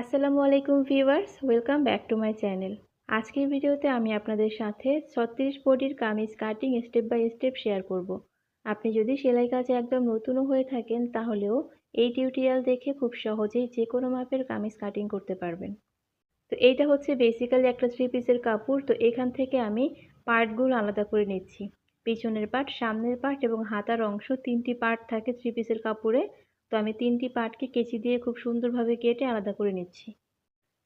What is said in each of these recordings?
আসসালামু আলাইকুম viewers, welcome back to my channel. আজকের ভিডিওতে আমি আপনাদের সাথে ছত্রিশ বডির kameez cutting step by step share করব। আপনি যদি সেলাই কাজে একদম নতুনও হয়ে থাকেন, তাহলেও এই টিউটোরিয়াল দেখে খুব সহজেই যে কোনো মাপের কামিজ কাটিং করতে পারবেন। তো এইটা হচ্ছে বেসিক্যালি একটা থ্রি পিসের কাপড়। তো এখান থেকে আমি পার্টগুলো আলাদা করে নিচ্ছি। পিছনের পার্ট সামনের পার্ট এবং হাতার অংশ তিনটি পার্ট থাকে থ্রি পিসের কাপড়ে। তো আমি তিনটি পার্টকে কেচি দিয়ে খুব সুন্দরভাবে কেটে আলাদা করে নিচ্ছি।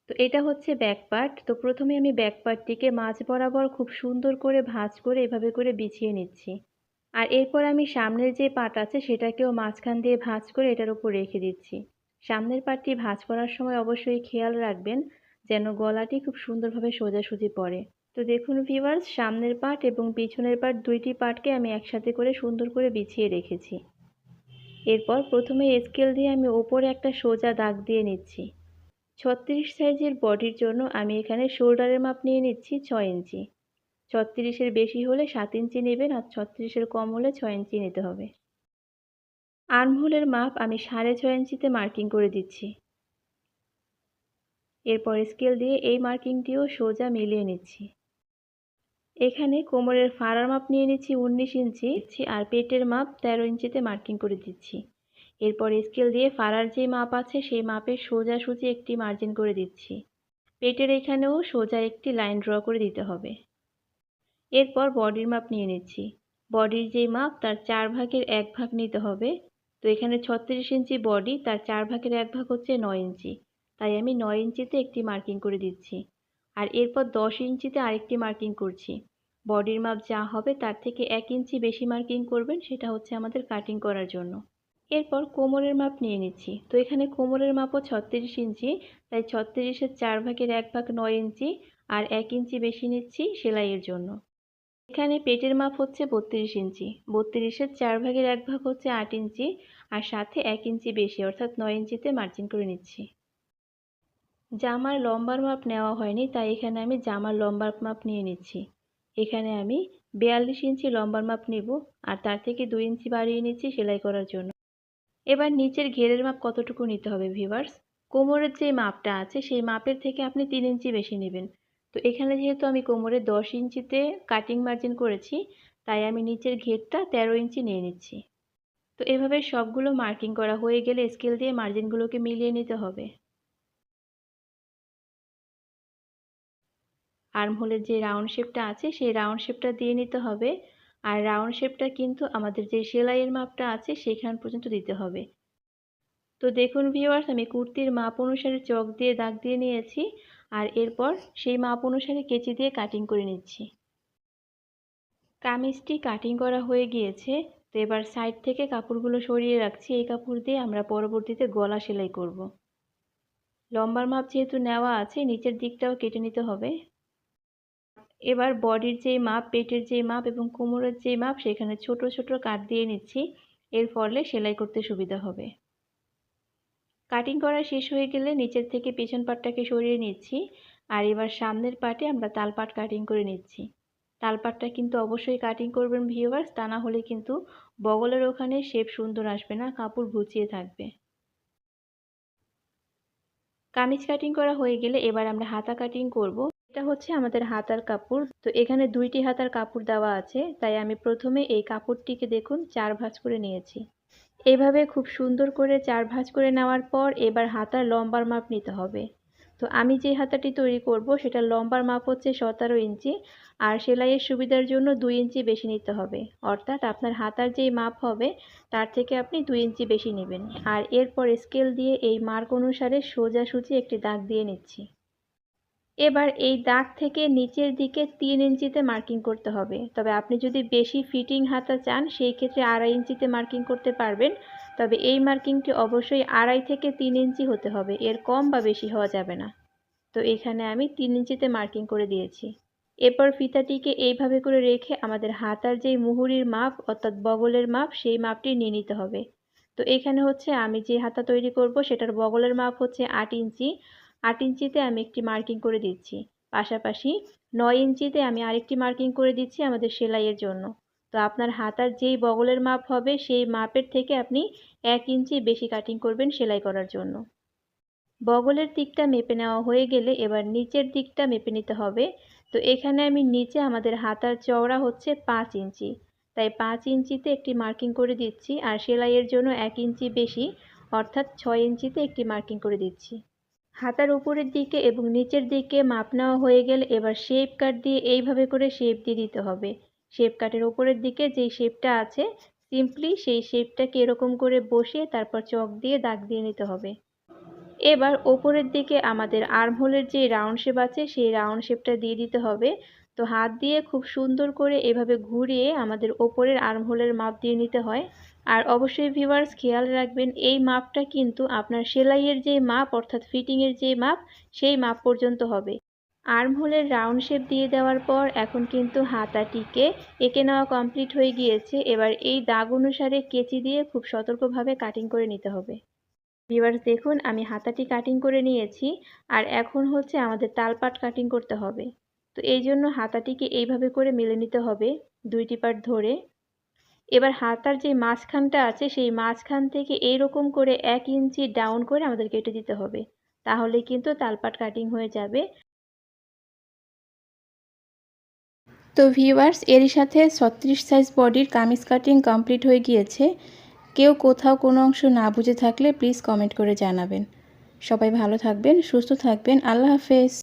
তো এটা হচ্ছে ব্যাক পার্ট তো প্রথমে আমি ব্যাক পার্টটিকে মাঝ বরাবর খুব সুন্দর করে ভাঁজ করে এভাবে করে বিছিয়ে নিচ্ছি। আর এরপর আমি সামনের যে পাট আছে সেটাকেও মাঝখান দিয়ে ভাঁজ করে এটার উপর রেখে দিচ্ছি। সামনের পাটটি ভাঁজ করার সময় অবশ্যই খেয়াল রাখবেন যেন গলাটি খুব সুন্দরভাবে সোজাসুজি পড়ে। তো দেখুন ভিভার্স সামনের পাট এবং পিছনের পাট দুইটি পাটকে আমি একসাথে করে সুন্দর করে বিছিয়ে রেখেছি। এরপর প্রথমে স্কেল দিয়ে আমি ওপরে একটা সোজা দাগ দিয়ে নিচ্ছি। ছত্রিশ সাইজের বডির জন্য আমি এখানে শোল্ডারের মাপ নিয়ে নিচ্ছি ছয় ইঞ্চি। ছত্রিশের বেশি হলে সাত ইঞ্চি নেবেন আর ছত্রিশের কম হলে ছয় ইঞ্চি নিতে হবে। আর্মহোলের মাপ আমি সাড়ে ছয় ইঞ্চিতে মার্কিং করে দিচ্ছি। এরপর স্কেল দিয়ে এই মার্কিংটিও সোজা মিলিয়ে নিচ্ছি। এখানে কোমরের ফাড়ার মাপ নিয়ে নিচ্ছি উনিশ ইঞ্চি আর পেটের মাপ তেরো ইঞ্চিতে মার্কিং করে দিচ্ছি। এরপর স্কেল দিয়ে ফাড়ার যে মাপ আছে সেই মাপের সোজাসুজি একটি মার্জিন করে দিচ্ছি। পেটের এখানেও সোজা একটি লাইন ড্র করে দিতে হবে। এরপর বডির মাপ নিয়ে নিচ্ছি। বডির যে মাপ তার চার ভাগের এক ভাগ নিতে হবে। তো এখানে ছত্রিশ ইঞ্চি বডি, তার চার ভাগের এক ভাগ হচ্ছে নয় ইঞ্চি। তাই আমি নয় ইঞ্চিতে একটি মার্কিং করে দিচ্ছি। আর এরপর দশ ইঞ্চিতে আরেকটি মার্কিং করছি। বডির মাপ যা হবে তার থেকে এক ইঞ্চি বেশি মার্কিং করবেন, সেটা হচ্ছে আমাদের কাটিং করার জন্য। এরপর কোমরের মাপ নিয়ে নিচ্ছি। তো এখানে কোমরের মাপও ছত্রিশ ইঞ্চি, তাই ছত্রিশের চার ভাগের এক ভাগ নয় ইঞ্চি আর এক ইঞ্চি বেশি নিচ্ছি সেলাইয়ের জন্য। এখানে পেটের মাপ হচ্ছে বত্রিশ ইঞ্চি। বত্রিশের চার ভাগের এক ভাগ হচ্ছে আট ইঞ্চি আর সাথে এক ইঞ্চি বেশি, অর্থাৎ নয় ইঞ্চিতে মার্জিন করে নিচ্ছি। জামার লম্বার মাপ নেওয়া হয়নি, তাই এখানে আমি জামার লম্বার মাপ নিয়ে নিচ্ছি। এখানে আমি বিয়াল্লিশ ইঞ্চি লম্বার মাপ নেব আর তার থেকে দুই ইঞ্চি বাড়িয়ে নিচ্ছি সেলাই করার জন্য। এবার নিচের ঘেরের মাপ কতটুকু নিতে হবে ভিভার্স কোমরের যে মাপটা আছে, সেই মাপের থেকে আপনি তিন ইঞ্চি বেশি নেবেন। তো এখানে যেহেতু আমি কোমরে দশ ইঞ্চিতে কাটিং মার্জিন করেছি, তাই আমি নিচের ঘেরটা তেরো ইঞ্চি নিয়ে নিচ্ছি। তো এভাবে সবগুলো মার্কিং করা হয়ে গেলে স্কেল দিয়ে মার্জিনগুলোকে মিলিয়ে নিতে হবে। আর্মহোলের যে রাউন্ড শেপটা আছে, সেই রাউন্ড শেপটা দিয়ে নিতে হবে। আর রাউন্ড শেপটা কিন্তু আমাদের যে সেলাইয়ের মাপটা আছে, সেখান পর্যন্ত দিতে হবে। তো দেখুন ভিওয়ার্স আমি কুর্তির মাপ অনুসারে চক দিয়ে, দাগ দিয়ে নিয়েছি। আর এরপর সেই মাপ অনুসারে কেচি দিয়ে কাটিং করে নিচ্ছি। কামিজটি কাটিং করা হয়ে গিয়েছে। তো এবার সাইড থেকে কাপড়গুলো সরিয়ে রাখছি। এই কাপড় দিয়ে আমরা পরবর্তীতে গলা সেলাই করব। লম্বার মাপ যেহেতু নেওয়া আছে, নিচের দিকটাও কেটে নিতে হবে। এবার বডির যেই মাপ, পেটের যেই মাপ এবং কোমরের যে মাপ সেখানে ছোট ছোট কাট দিয়ে নিচ্ছি। এর ফলে সেলাই করতে সুবিধা হবে। কাটিং করা শেষ হয়ে গেলে নিচের থেকে পেছন পাটটাকে সরিয়ে নিচ্ছি আর এবার সামনের পাটে আমরা তালপাট কাটিং করে নিচ্ছি। তালপাটটা কিন্তু অবশ্যই কাটিং করবেন ভিউয়ার্স, তা না হলে কিন্তু বগলের ওখানে শেপ সুন্দর আসবে না, কাপড় ঘুচিয়ে থাকবে। কামিজ কাটিং করা হয়ে গেলে এবার আমরা হাতা কাটিং করব। এটা হচ্ছে আমাদের হাতার কাপড়। তো এখানে দুইটি হাতার কাপড় দেওয়া আছে, তাই আমি প্রথমে এই কাপড়টিকে দেখুন, চার ভাঁজ করে নিয়েছি। এইভাবে খুব সুন্দর করে চার ভাঁজ করে নেওয়ার পর এবার হাতার লম্বার মাপ নিতে হবে। তো আমি যে হাতাটি তৈরি করব, সেটা লম্বার মাপ হচ্ছে সতেরো ইঞ্চি, আর সেলাইয়ের সুবিধার জন্য দুই ইঞ্চি বেশি নিতে হবে। অর্থাৎ আপনার হাতার যেই মাপ হবে, তার থেকে আপনি দুই ইঞ্চি বেশি নেবেন। আর এরপর স্কেল দিয়ে এই মার্ক অনুসারে সোজাসুজি একটি দাগ দিয়ে নিচ্ছি। এবার এই দাগ থেকে নিচের দিকে তিন ইঞ্চিতে মার্কিং করতে হবে। তবে আপনি যদি বেশি ফিটিং হাতা চান, সেই ক্ষেত্রে আড়াই ইঞ্চিতে মার্কিং করতে পারবেন। তবে এই মার্কিংটি অবশ্যই আড়াই থেকে তিন ইঞ্চি হতে হবে। এর কম বা বেশি হওয়া যাবে না। তো এখানে আমি তিন ইঞ্চিতে মার্কিং করে দিয়েছি। এরপর ফিতাটিকে এইভাবে করে রেখে আমাদের হাতার যেই মুহুরির মাপ, অর্থাৎ বগলের মাপ, সেই মাপটি নিয়ে নিতে হবে। তো এখানে হচ্ছে আমি যে হাতা তৈরি করব, সেটার বগলের মাপ হচ্ছে আট ইঞ্চি। আট ইঞ্চিতে আমি একটি মার্কিং করে দিচ্ছি। পাশাপাশি নয় ইঞ্চিতে আমি আরেকটি মার্কিং করে দিচ্ছি আমাদের সেলাইয়ের জন্য। তো আপনার হাতার যেই বগলের মাপ হবে, সেই মাপের থেকে আপনি এক ইঞ্চি বেশি কাটিং করবেন সেলাই করার জন্য। বগলের দিকটা মেপে নেওয়া হয়ে গেলে এবার নিচের দিকটা মেপে নিতে হবে। তো এখানে আমি নিচে আমাদের হাতার চওড়া হচ্ছে পাঁচ ইঞ্চি। তাই পাঁচ ইঞ্চিতে একটি মার্কিং করে দিচ্ছি আর সেলাইয়ের জন্য এক ইঞ্চি বেশি, অর্থাৎ ছয় ইঞ্চিতে একটি মার্কিং করে দিচ্ছি। হাতার উপরের দিকে এবং নিচের দিকে মাপ নেওয়া হয়ে গেলে এবার শেপ কাট দিয়ে এইভাবে করে শেপ দিয়ে দিতে হবে। শেপ কাটের উপরের দিকে যেই শেপটা আছে সিম্পলি সেই শেপটাকে এরকম করে বসিয়ে তারপর চক দিয়ে দাগ দিয়ে নিতে হবে। এবার ওপরের দিকে আমাদের আর্মহোলের যে রাউন্ড শেপ আছে, সেই রাউন্ড শেপটা দিয়ে দিতে হবে। তো হাত দিয়ে খুব সুন্দর করে এভাবে ঘুরিয়ে আমাদের ওপরের আর্মহোলের মাপ দিয়ে নিতে হয়। আর অবশ্যই ভিউয়ার্স খেয়াল রাখবেন, এই মাপটা কিন্তু আপনার সেলাইয়ের যে মাপ, অর্থাৎ ফিটিংয়ের যে মাপ, সেই মাপ পর্যন্ত হবে। আর্মহোলের রাউন্ড শেপ দিয়ে দেওয়ার পর এখন কিন্তু হাতাটিকে এঁকে নেওয়া কমপ্লিট হয়ে গিয়েছে। এবার এই দাগ অনুসারে কেচি দিয়ে খুব সতর্কভাবে কাটিং করে নিতে হবে। ভিউয়ার্স দেখুন, আমি হাতাটি কাটিং করে নিয়েছি। আর এখন হচ্ছে আমাদের তালপাট কাটিং করতে হবে। তো এই জন্য হাতাটিকে এইভাবে করে মেলে নিতে হবে দুইটি পার্ট ধরে। এবার হাতার যে মাঝখানটা আছে, সেই মাঝখান থেকে এইরকম করে এক ইঞ্চি ডাউন করে আমাদের কেটে দিতে হবে। তাহলে কিন্তু তালপাট কাটিং হয়ে যাবে। তো ভিউয়ার্স এরই সাথে ছত্রিশ সাইজ বডির কামিজ কাটিং কমপ্লিট হয়ে গিয়েছে। কেউ কোথাও কোনো অংশ না বুঝে থাকলে প্লিজ কমেন্ট করে জানাবেন। সবাই ভালো থাকবেন, সুস্থ থাকবেন। আল্লাহ হাফেজ।